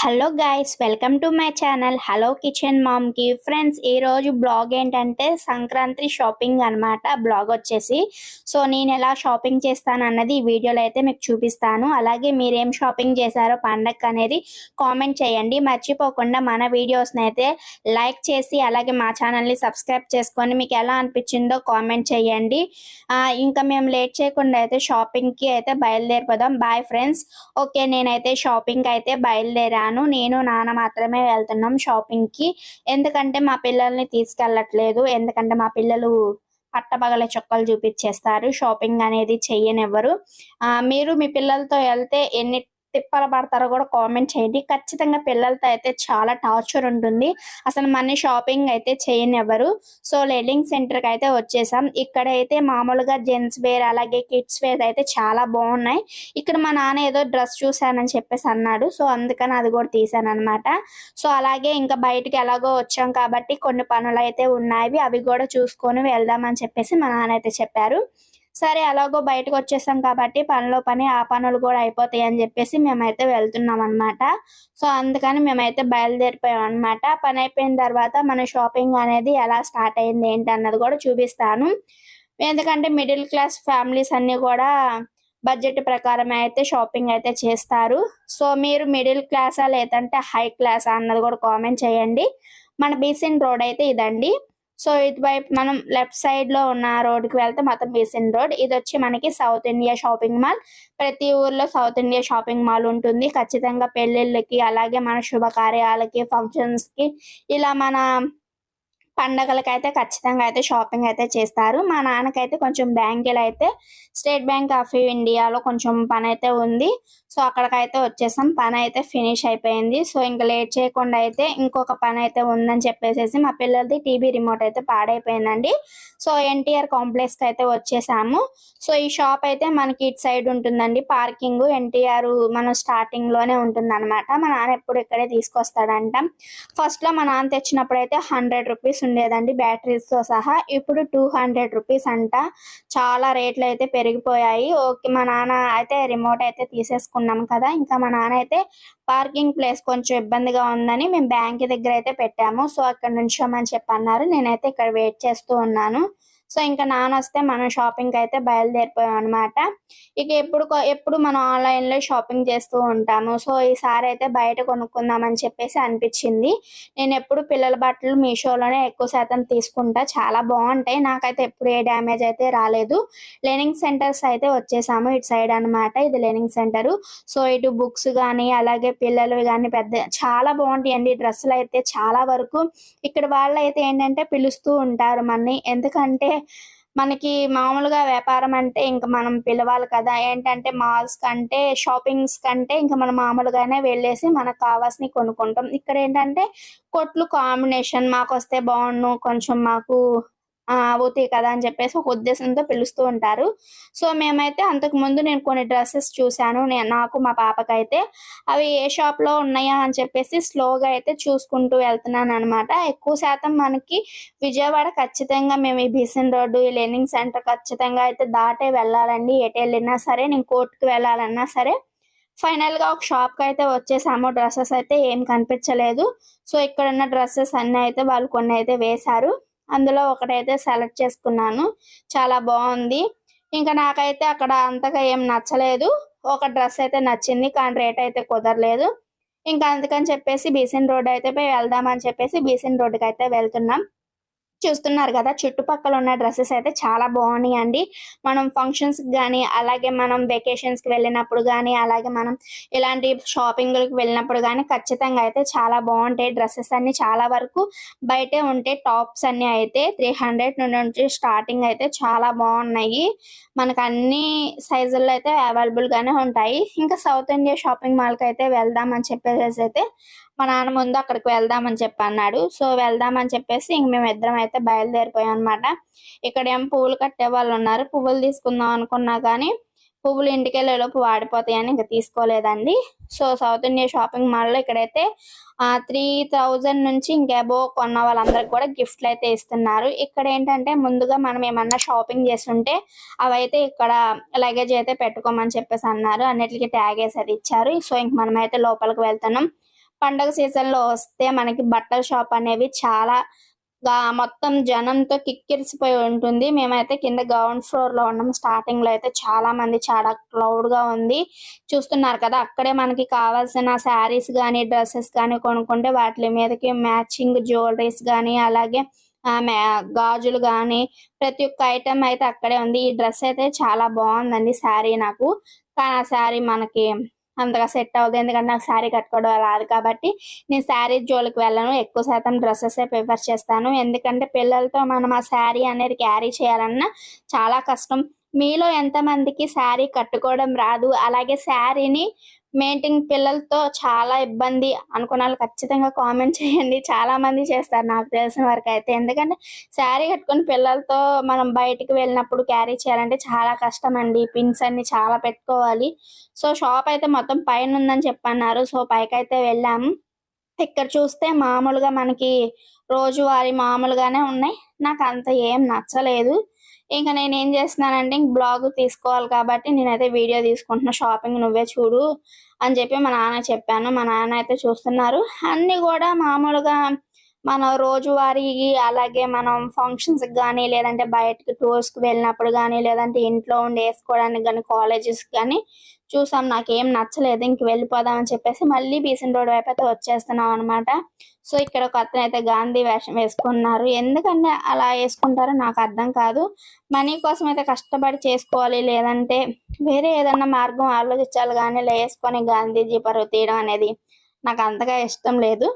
Hello guys welcome to my channel hello kitchen మామ్కి friends ఈరోజు blog ఏంటంటే Sankranti shopping అన్నమాట. Blog వచ్చేసి. సో నేను ఎలా షాపింగ్ చేస్తాను అన్నది ఈ వీడియోలో అయితే మీకు చూపిస్తాను. అలాగే మీరేం షాపింగ్ చేశారో పండగ అనేది కామెంట్ చేయండి. మర్చిపోకుండా మన వీడియోస్ని అయితే లైక్ చేసి అలాగే మా ఛానల్ని సబ్స్క్రైబ్ చేసుకొని మీకు ఎలా అనిపించిందో కామెంట్ చేయండి. ఇంకా మేము లేట్ చేయకుండా అయితే షాపింగ్కి అయితే బయలుదేరిపోదాం. బాయ్ ఫ్రెండ్స్ ఓకే నేనైతే షాపింగ్ అయితే బయలుదేరాను. నేను నాన్న మాత్రమే వెళ్తున్నాం షాపింగ్కి ఎందుకంటే మా పిల్లల్ని తీసుకెళ్ళట్లేదు. ఎందుకంటే మా పిల్లలు పట్టపగల చొక్కలు చూపించేస్తారు. షాపింగ్ అనేది చెయ్యనివ్వరు. ఆ, మీరు మీ పిల్లలతో వెళ్తే ఎన్ని తిప్పల పడతారో కూడా కామెంట్ చేయండి. ఖచ్చితంగా పిల్లలతో అయితే చాలా టార్చర్ ఉంటుంది. అసలు మన షాపింగ్ అయితే చేయనివ్వరు. సో లెల్లింగ్ సెంటర్కి అయితే వచ్చేసాం. ఇక్కడ అయితే మామూలుగా జెంట్స్ వేర్ అలాగే కిడ్స్ వేర్ అయితే చాలా బాగున్నాయి. ఇక్కడ మా నాన్న ఏదో డ్రెస్ చూశానని చెప్పేసి అన్నాడు. సో అందుకని అది కూడా తీసాను అనమాట సో అలాగే ఇంకా బయటికి ఎలాగో వచ్చాం కాబట్టి కొన్ని పనులు అయితే ఉన్నాయి. అవి కూడా చూసుకొని వెళ్దామని చెప్పేసి మా నాన్న అయితే చెప్పారు. సరే అలాగో బయటకు వచ్చేసాం కాబట్టి పనిలో పని ఆ పనులు కూడా అయిపోతాయి అని చెప్పేసి మేమైతే వెళ్తున్నాం అనమాట సో అందుకని మేమైతే బయలుదేరిపోయాం అనమాట పని అయిపోయిన తర్వాత మన షాపింగ్ అనేది ఎలా స్టార్ట్ అయింది ఏంటి అన్నది కూడా చూపిస్తాను. ఎందుకంటే మిడిల్ క్లాస్ ఫ్యామిలీస్ అన్ని కూడా బడ్జెట్ ప్రకారం అయితే షాపింగ్ అయితే చేస్తారు. సో మీరు మిడిల్ క్లాసా లేదంటే హై క్లాసా అన్నది కూడా కామెంట్ చేయండి. మన బీసీన్ రోడ్ అయితే ఇదండి. సో ఇటువైపు మనం లెఫ్ట్ సైడ్లో ఉన్న రోడ్కి వెళ్తే మొత్తం బేసిన్ రోడ్. ఇది వచ్చి మనకి సౌత్ ఇండియా షాపింగ్ మాల్. ప్రతి ఊర్లో సౌత్ ఇండియా షాపింగ్ మాల్ ఉంటుంది. ఖచ్చితంగా పెళ్ళిళ్ళకి అలాగే మన శుభకార్యాలకి ఫంక్షన్స్కి ఇలా మన పండగలకి అయితే ఖచ్చితంగా అయితే షాపింగ్ అయితే చేస్తారు. మా నాన్నకైతే కొంచెం బ్యాంకులు అయితే స్టేట్ బ్యాంక్ ఆఫ్ ఇండియాలో కొంచెం పని అయితే ఉంది. సో అక్కడికైతే వచ్చేసాం. పని అయితే ఫినిష్ అయిపోయింది. సో ఇంకా లేట్ చేయకుండా అయితే ఇంకొక పని అయితే ఉందని చెప్పేసి మా పిల్లలది టీవీ రిమోట్ అయితే పాడైపోయిందండి. సో ఎన్టీఆర్ కాంప్లెక్స్కి అయితే వచ్చేసాము. సో ఈ షాప్ అయితే మనకి ఇటు సైడ్ ఉంటుందండి. పార్కింగ్ ఎన్టీఆర్ మనం స్టార్టింగ్లోనే ఉంటుంది అనమాట మా నాన్న ఎప్పుడు ఇక్కడే తీసుకొస్తాడంట. ఫస్ట్లో మా నాన్న తెచ్చినప్పుడు అయితే హండ్రెడ్ రూపీస్ ఉండేదండి బ్యాటరీస్తో సహా. ఇప్పుడు టూ హండ్రెడ్ రూపీస్ అంట. చాలా రేట్లు అయితే పెరిగిపోయాయి. ఓకే మా నాన్న అయితే రిమోట్ అయితే తీసుకున్నాం కదా. ఇంకా మా నాన్న అయితే పార్కింగ్ ప్లేస్ కొంచెం ఇబ్బందిగా ఉందని మేము బ్యాంక్ దగ్గర అయితే పెట్టాము. సో అక్కడ నుంచోమని చెప్పి అన్నారు నేనైతే ఇక్కడ వెయిట్ చేస్తూ ఉన్నాను. సో ఇంకా నాన్న వస్తే మనం షాపింగ్ అయితే బయలుదేరిపోయాం అనమాట ఇక ఎప్పుడు ఎప్పుడు మనం ఆన్లైన్లో షాపింగ్ చేస్తూ ఉంటాము. సో ఈసారి అయితే బయట కొనుక్కుందామని చెప్పేసి అనిపించింది. నేను ఎప్పుడు పిల్లల బట్టలు మీషోలోనే ఎక్కువ శాతం తీసుకుంటా. చాలా బాగుంటాయి. నాకైతే ఎప్పుడు ఏ డ్యామేజ్ అయితే రాలేదు. లెర్నింగ్ సెంటర్స్ అయితే వచ్చేసాము ఇటు సైడ్ అన్నమాట. ఇది లెర్నింగ్ సెంటర్. సో ఇటు బుక్స్ కానీ అలాగే పిల్లలు కానీ పెద్ద చాలా బాగుంటాయండి డ్రెస్సులు అయితే చాలా వరకు. ఇక్కడ వాళ్ళు అయితే ఏంటంటే పిలుస్తూ ఉంటారు మనని. ఎందుకంటే మనకి మామూలుగా వ్యాపారం అంటే ఇంకా మనం పిలవాలి కదా. ఏంటంటే మాల్స్ కంటే షాపింగ్స్ కంటే ఇంకా మనం మామూలుగానే వెళ్ళేసి మనకు కావాల్సినవి కొనుక్కుంటాం. ఇక్కడ ఏంటంటే కొట్లు కాంబినేషన్ మాకు వస్తే బాగుండు కొంచెం మాకు అవుతాయి కదా అని చెప్పేసి ఒక ఉద్దేశంతో పిలుస్తూ ఉంటారు. సో మేమైతే అంతకు ముందు నేను కొన్ని డ్రెస్సెస్ చూశాను. నేను నాకు మా పాపకైతే అవి ఏ షాప్లో ఉన్నాయా అని చెప్పేసి స్లోగా అయితే చూసుకుంటూ వెళ్తున్నాను అనమాట ఎక్కువ శాతం మనకి విజయవాడ ఖచ్చితంగా మేము ఈ బీసన్ రోడ్డు ఈ లెర్నింగ్ సెంటర్ ఖచ్చితంగా అయితే దాటే వెళ్ళాలండి. ఎటు వెళ్ళినా సరే నేను కోర్టుకు వెళ్ళాలన్నా సరే ఫైనల్గా ఒక షాప్కి అయితే వచ్చేసాము. డ్రెస్సెస్ అయితే ఏం కనిపించలేదు. సో ఇక్కడ ఉన్న డ్రెస్సెస్ అన్ని అయితే వాళ్ళు కొన్ని అయితే వేశారు. అందులో ఒకటైతే సెలెక్ట్ చేసుకున్నాను. చాలా బాగుంది. ఇంకా నాకైతే అక్కడ అంతగా ఏం నచ్చలేదు. ఒక డ్రెస్ అయితే నచ్చింది కానీ రేట్ అయితే కుదరలేదు. ఇంకా అందుకని చెప్పేసి బీసెన్ రోడ్ అయితే పోయి వెళ్దామని చెప్పేసి బీసెన్ రోడ్డుకి అయితే వెళ్తున్నాం. చూస్తున్నారు కదా చుట్టుపక్కల ఉన్న డ్రెస్సెస్ అయితే చాలా బాగున్నాయండి. మనం ఫంక్షన్స్ కానీ అలాగే మనం వెకేషన్స్కి వెళ్ళినప్పుడు కానీ అలాగే మనం ఇలాంటి షాపింగ్లకు వెళ్ళినప్పుడు కానీ ఖచ్చితంగా అయితే చాలా బాగుంటాయి డ్రెస్సెస్ అన్ని. చాలా వరకు బయటే ఉంటాయి టాప్స్ అన్ని అయితే త్రీ హండ్రెడ్ నుంచి స్టార్టింగ్ అయితే చాలా బాగున్నాయి. మనకు అన్ని సైజుల్లో అయితే అవైలబుల్ గానే ఉంటాయి. ఇంకా సౌత్ ఇండియా షాపింగ్ మాల్కి అయితే వెళ్దామని చెప్పేసి అయితే మా నాన్న ముందు అక్కడికి వెళ్దామని చెప్పి అన్నాడు. సో వెళ్దామని చెప్పేసి ఇంక మేము ఇద్దరం అయితే బయలుదేరిపోయాం అనమాట ఇక్కడ ఏం పువ్వులు కట్టే వాళ్ళు ఉన్నారు. పువ్వులు తీసుకుందాం అనుకున్నా కానీ పువ్వులు ఇంటికి వెళ్ళేలోపు వాడిపోతాయని ఇంకా తీసుకోలేదండి. సో సౌత్ ఇండియా షాపింగ్ మాల్లో ఇక్కడైతే త్రీ థౌజండ్ నుంచి ఇంకేబో కొన్న వాళ్ళందరికి కూడా గిఫ్ట్లు అయితే ఇస్తున్నారు. ఇక్కడ ఏంటంటే ముందుగా మనం ఏమన్నా షాపింగ్ చేస్తుంటే అవైతే ఇక్కడ లగేజ్ అయితే పెట్టుకోమని చెప్పేసి అన్నారు. అన్నిటికీ ట్యాగ్ వేసి అది ఇచ్చారు. సో ఇంక మనం అయితే లోపలికి వెళ్తున్నాం. పండగ సీజన్లో వస్తే మనకి బట్టల షాప్ అనేవి చాలా మొత్తం జనంతో కిక్కిరిసిపోయి ఉంటుంది. మేమైతే కింద గ్రౌండ్ ఫ్లోర్లో ఉన్నాం. స్టార్టింగ్లో అయితే చాలా మంది చాలా క్లౌడ్గా ఉంది. చూస్తున్నారు కదా అక్కడే మనకి కావాల్సిన శారీస్ కానీ డ్రెస్సెస్ కానీ కొనుక్కుంటే వాటి మీదకి మ్యాచింగ్ జ్యువెలరీస్ కానీ అలాగే ఆ, మ్యా- గాజులు కానీ ప్రతి ఒక్క ఐటమ్ అయితే అక్కడే ఉంది. ఈ డ్రెస్ అయితే చాలా బాగుందండి శారీ నాకు. కానీ ఆ శారీ మనకి అంతగా సెట్ అవ్వదు. ఎందుకంటే నాకు శారీ కట్టుకోవడం రాదు కాబట్టి నేను శారీ జోలికి వెళ్ళను. ఎక్కువ శాతం డ్రెస్సెస్ ప్రిఫర్ చేస్తాను. ఎందుకంటే పిల్లలతో మనం ఆ శారీ అనేది క్యారీ చేయాలన్నా చాలా కష్టం. మీలో ఎంతమందికి శారీ కట్టుకోవడం రాదు. అలాగే శారీని మెయింటింగ్ పిల్లలతో చాలా ఇబ్బంది అనుకున్న వాళ్ళు ఖచ్చితంగా కామెంట్ చేయండి. చాలా మంది చేస్తారు నాకు తెలిసిన వరకు అయితే. ఎందుకంటే శారీ కట్టుకొని పిల్లలతో మనం బయటికి వెళ్ళినప్పుడు క్యారీ చేయాలంటే చాలా కష్టం అండి. పిన్స్ అన్ని చాలా పెట్టుకోవాలి. సో షాప్ అయితే మొత్తం పైన ఉందని చెప్పన్నారు. సో పైకి అయితే వెళ్ళాము ఇక్కడ చూస్తే మామూలుగా మనకి రోజువారీ మామూలుగానే ఉన్నాయి. నాకు అంత ఏం నచ్చలేదు. ఇంకా నేను ఏం చేస్తున్నానంటే ఇంక బ్లాగ్ తీసుకోవాలి కాబట్టి నేనైతే వీడియో తీసుకుంటున్నా. షాపింగ్ నువ్వే చూడు అని చెప్పి మా నాన్న చెప్పాను. మా నాన్న అయితే చూస్తున్నారు. అన్ని కూడా మామూలుగా మనం రోజువారీ అలాగే మనం ఫంక్షన్స్ కానీ లేదంటే బయటకి టూర్స్కి వెళ్ళినప్పుడు కానీ లేదంటే ఇంట్లో ఉండి వేసుకోవడానికి కానీ కాలేజెస్ కానీ చూసాం నాకేం నచ్చలేదు ఇంక వెళ్ళిపోదామని చెప్పేసి మళ్ళీ బీసన్ రోడ్ వైపు అయితే వచ్చేస్తున్నాం అనమాట సో ఇక్కడ ఒక అతను అయితే గాంధీ వేషం వేసుకున్నారు. ఎందుకంటే అలా వేసుకుంటారో నాకు అర్థం కాదు. మనీ కోసం అయితే కష్టపడి చేసుకోవాలి లేదంటే వేరే ఏదన్నా మార్గం ఆలోచించాలి కానీ ఇలా వేసుకొని గాంధీజీ పరువు తీయడం అనేది నాకు అంతగా ఇష్టం లేదు.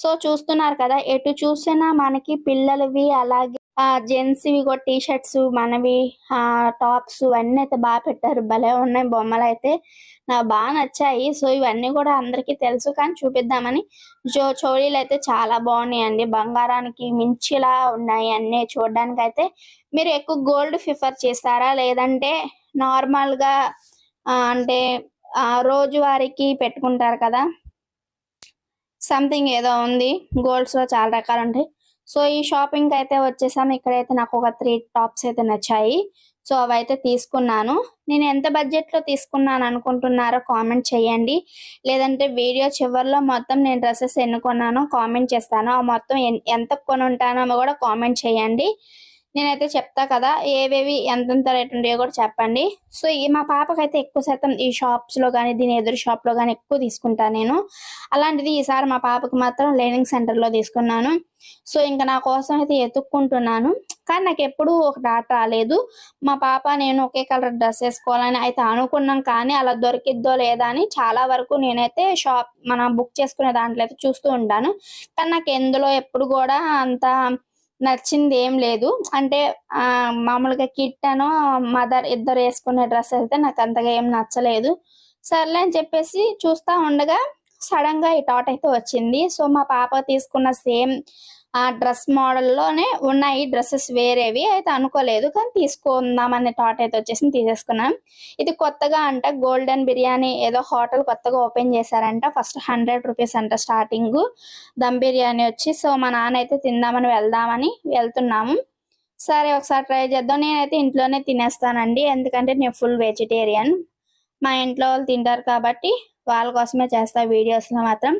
సో చూస్తున్నారు కదా ఎటు చూసినా మనకి పిల్లలవి అలాగే ఆ జెంట్స్ ఇవి కూడా టీ షర్ట్స్ మనవి ఆ టాప్స్ అన్నీ అయితే బాగా పెట్టారు. భలే ఉన్నాయి బొమ్మలు అయితే నాకు బాగా నచ్చాయి. సో ఇవన్నీ కూడా అందరికీ తెలుసు కానీ చూపిద్దామని. జో చోళీలు అయితే చాలా బాగున్నాయండి. బంగారానికి మించిలా ఉన్నాయి అన్నీ చూడడానికి అయితే మీరు ఎక్కువ గోల్డ్ ప్రిఫర్ చేస్తారా? లేదంటే నార్మల్గా అంటే రోజువారీకి పెట్టుకుంటారు కదా? సంథింగ్ ఏదో ఉంది. గోల్డ్స్లో చాలా రకాలు ఉంటాయి సో ఈ షాపింగ్ అయితే వచ్చేసాము. ఇక్కడైతే నాకు ఒక త్రీ టాప్స్ అయితే నచ్చాయి. సో అవైతే తీసుకున్నాను. నేను ఎంత బడ్జెట్లో తీసుకున్నాను అనుకుంటున్నారో కామెంట్ చేయండి. లేదంటే వీడియో చివరిలో మొత్తం నేను డ్రెస్సెస్ ఎన్నుకున్నానో కామెంట్ చేస్తాను. ఆ మొత్తం ఎంత కొనుంటానో కూడా కామెంట్ చేయండి. నేనైతే చెప్తా కదా ఏవేవి ఎంతెంత రేట్ ఉంటాయో కూడా చెప్పండి. సో ఈ మా పాపకైతే ఎక్కువ శాతం ఈ షాప్స్లో కానీ దీని ఎదురు షాప్లో కానీ ఎక్కువ తీసుకుంటాను నేను. అలాంటిది ఈసారి మా పాపకి మాత్రం లెర్నింగ్ సెంటర్లో తీసుకున్నాను. సో ఇంకా నా కోసం అయితే ఎత్తుక్కుంటున్నాను కానీ నాకు ఎప్పుడూ ఒక డాట్ రాలేదు. మా పాప నేను ఒకే కలర్ డ్రెస్ వేసుకోవాలని అయితే అనుకున్నాం కానీ అలా దొరికిద్దో లేదా అని చాలా వరకు నేనైతే షాప్ మనం బుక్ చేసుకునే దాంట్లో అయితే చూస్తూ ఉంటాను. కానీ నాకు ఎందులో ఎప్పుడు కూడా అంత నచ్చింది ఏం లేదు. అంటే ఆ మామూలుగా కిట్ అనో మదర్ ఇద్దరు వేసుకునే డ్రెస్ అయితే నాకు అంతగా ఏం నచ్చలేదు. సర్లే అని చెప్పేసి చూస్తా ఉండగా సడన్గా ఈ టాట్ అయితే వచ్చింది. సో మా పాప తీసుకున్న సేమ్ ఆ డ్రెస్ మోడల్లోనే ఉన్నాయి. డ్రెస్సెస్ వేరేవి అయితే అనుకోలేదు. కానీ తీసుకుందాం అనే థాట్ అయితే వచ్చేసి తీసేసుకున్నాం. ఇది కొత్తగా అంట గోల్డెన్ బిర్యానీ ఏదో హోటల్ కొత్తగా ఓపెన్ చేశారంట. ఫస్ట్ హండ్రెడ్ రూపీస్ అంట స్టార్టింగ్. దమ్ బిర్యానీ వచ్చి సో మా నాన్న అయితే తిందామని వెళ్దామని వెళ్తున్నాము. సరే ఒకసారి ట్రై చేద్దాం. నేనైతే ఇంట్లోనే తినేస్తానండి. ఎందుకంటే నేను ఫుల్ వెజిటేరియన్. మా ఇంట్లో వాళ్ళు తింటారు కాబట్టి వాళ్ళ కోసమే చేస్తా వీడియోస్లో మాత్రం.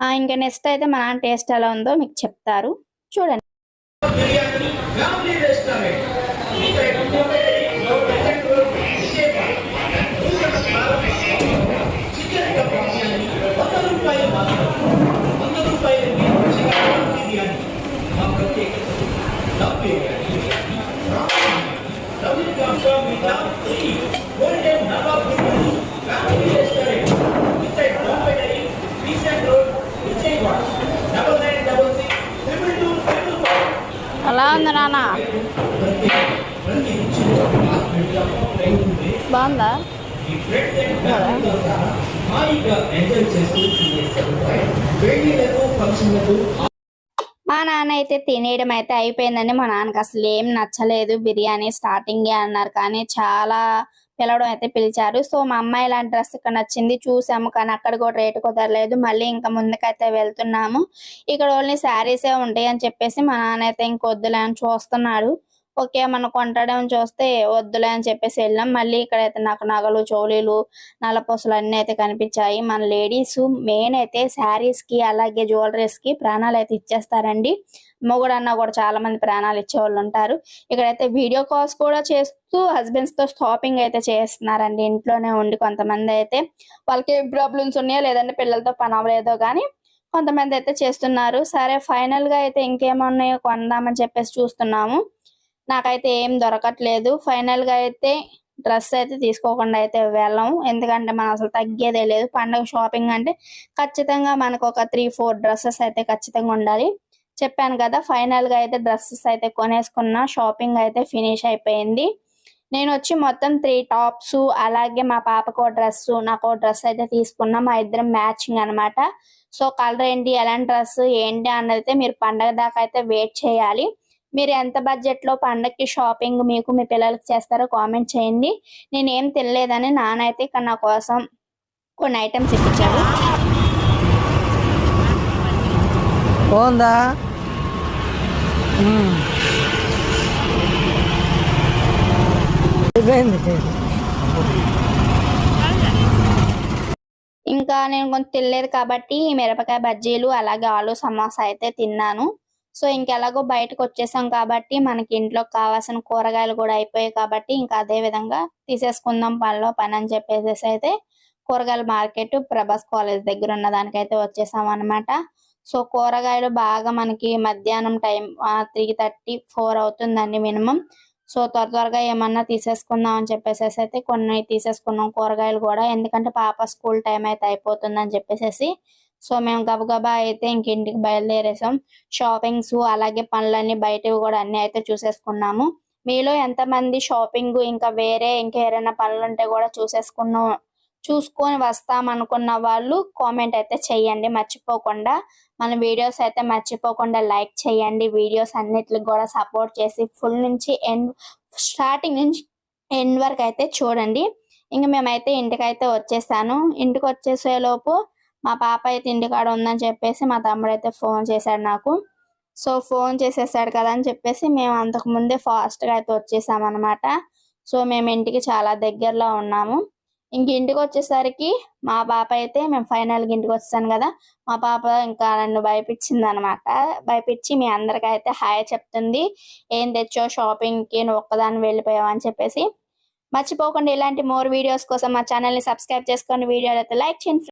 ఇంకా నెక్స్ట్ అయితే మా నాన్న టేస్ట్ ఎలా ఉందో మీకు చెప్తారు. చూడండి. ఫ్యామిలీ రెస్టారెంట్ చికెన్ బిర్యానీ వంద రూపాయలు మాత్రం వంద రూపాయలు చికెన్ బిర్యానీ మా ప్రత్యేకత దమ్ బిర్యానీ డబుల్ కాంకా మీద three golden Nawab biryani family restaurant with Bombay Besant road Vijayawada double nine double six triple two triple five బాగుంది నాన్న బాగుందా? మా నాన్న అయితే తినేయడం అయితే అయిపోయిందండి. మా నాన్నకి అసలు ఏం నచ్చలేదు. బిర్యానీ స్టార్టింగ్ అన్నారు కానీ చాలా పిలవడం అయితే పిలిచారు. సో మా అమ్మాయి ఇలాంటి డ్రెస్ ఇక్కడ నచ్చింది చూసాము కానీ అక్కడ కూడా రేటు కుదరలేదు. మళ్ళీ ఇంకా ముందుకైతే వెళ్తున్నాము. ఇక్కడ ఓన్లీ శారీసే ఉంటాయి అని చెప్పేసి మా నాన్న అయితే ఇంకొద్దులే అని చూస్తున్నాడు. ఓకే మనం కొంటడం చూస్తే వద్దులే అని చెప్పేసి వెళ్ళాం. మళ్ళీ ఇక్కడైతే నాకు నగలు చోళీలు నల్లపూసలు అన్నీ అయితే కనిపించాయి. మన లేడీస్ మెయిన్ అయితే శారీస్కి అలాగే జ్యువెలరీస్కి ప్రాణాలు అయితే ఇచ్చేస్తారండి. మొగుడన్నా కూడా చాలా మంది ప్రాణాలు ఇచ్చే వాళ్ళు ఉంటారు. ఇక్కడైతే వీడియో కాల్స్ కూడా చేస్తూ హస్బెండ్స్తో షాపింగ్ అయితే చేస్తున్నారండి. ఇంట్లోనే ఉండి కొంతమంది అయితే వాళ్ళకి ప్రాబ్లమ్స్ ఉన్నాయో లేదంటే పిల్లలతో పని అవ్వలేదో కానీ కొంతమంది అయితే చేస్తున్నారు. సరే ఫైనల్గా అయితే ఇంకేమున్నాయో కొందామని చెప్పేసి చూస్తున్నాము. నాకైతే ఏం దొరకట్లేదు. ఫైనల్గా అయితే డ్రెస్ అయితే తీసుకోకుండా అయితే వెళ్ళాము ఎందుకంటే మనం అసలు తగ్గేదే లేదు. పండగ షాపింగ్ అంటే ఖచ్చితంగా మనకు ఒక త్రీ ఫోర్ డ్రెస్సెస్ అయితే ఖచ్చితంగా ఉండాలి. చెప్పాను కదా ఫైనల్గా అయితే డ్రెస్సెస్ అయితే కొనేసుకున్నా. షాపింగ్ అయితే ఫినిష్ అయిపోయింది. నేను వచ్చి మొత్తం త్రీ టాప్స్ అలాగే మా పాపకు డ్రెస్ నాకు డ్రెస్ అయితే తీసుకున్నా. మా ఇద్దరం మ్యాచింగ్ అన్నమాట. సో కలర్ ఏంటి ఎలాంటి డ్రెస్ ఏంటి అన్నది అయితే మీరు పండగ దాకా అయితే వెయిట్ చేయాలి. మీరు ఎంత బడ్జెట్లో పండగకి షాపింగ్ మీకు మీ పిల్లలకి చేస్తారో కామెంట్ చేయండి. నేను తినలేదని నాన్న అయితే ఇక్కడ నా కోసం కొన్ని ఐటమ్స్ ఇప్పించాడు బాగుందా? ఇంకా నేను కొంచెం తినలేదు కాబట్టి మిరపకాయ బజ్జీలు అలాగే ఆలు సమోసా అయితే తిన్నాను. సో ఇంకెలాగో బయటకు వచ్చేసాం కాబట్టి మనకి ఇంట్లో కావాల్సిన కూరగాయలు కూడా అయిపోయాయి కాబట్టి ఇంకా అదే విధంగా తీసేసుకుందాం పనిలో పని అని చెప్పేసి అయితే కూరగాయల మార్కెట్ ప్రభాస్ కాలేజ్ దగ్గర ఉన్న దానికైతే వచ్చేసాం అన్నమాట. సో కూరగాయలు బాగా మనకి మధ్యాహ్నం టైం త్రీ థర్టీ ఫోర్ అవుతుందండి మినిమం. సో త్వర త్వరగా ఏమన్నా తీసేసుకుందాం అని చెప్పేసి అయితే కొన్ని తీసేసుకున్నాం కూరగాయలు కూడా. ఎందుకంటే పాప స్కూల్ టైం అయితే అయిపోతుందని చెప్పేసి సో మేము గబగబా అయితే ఇంక ఇంటికి బయలుదేరేసాం. షాపింగ్స్ అలాగే పనులన్నీ బయటవి కూడా అన్ని అయితే చూసేసుకున్నాము. మీలో ఎంతమంది షాపింగ్ ఇంకా వేరే ఇంకా ఏదైనా పనులు ఉంటే కూడా చూసేసుకున్నాం చూసుకొని వస్తాం అనుకున్న వాళ్ళు కామెంట్ అయితే చేయండి మర్చిపోకుండా. మన వీడియోస్ అయితే మర్చిపోకుండా లైక్ చేయండి వీడియోస్ అన్నిటికి కూడా సపోర్ట్ చేసి ఫుల్ నుంచి ఎండ్ స్టార్టింగ్ నుంచి ఎండ్ వరకు అయితే చూడండి. ఇంకా మేమైతే ఇంటికైతే వచ్చేసాను. ఇంటికి వచ్చేసే లోపు మా పాప అయితే ఇంటికాడ ఉందని చెప్పేసి మా తమ్ముడు అయితే ఫోన్ చేశాడు నాకు. సో ఫోన్ చేసేసాడు కదా అని చెప్పేసి మేము అంతకు ముందే ఫాస్ట్ అయితే వచ్చేసాం సో మేము ఇంటికి చాలా దగ్గరలో ఉన్నాము. ఇంక ఇంటికి వచ్చేసరికి మా పాప అయితే మేము ఫైనల్గా ఇంటికి వచ్చేసాను కదా మా పాప ఇంకా నన్ను భయపించింది అనమాట భయపించి మీ అందరికీ అయితే హాయ్ చెప్తుంది. ఏం తెచ్చో షాపింగ్కి నువ్వు ఒక్కదాన్ని వెళ్ళిపోయావు అని చెప్పేసి. మర్చిపోకుండా ఇలాంటి మోర్ వీడియోస్ కోసం మా ఛానల్ని సబ్స్క్రైబ్ చేసుకొని వీడియోలు అయితే లైక్ చేయండి.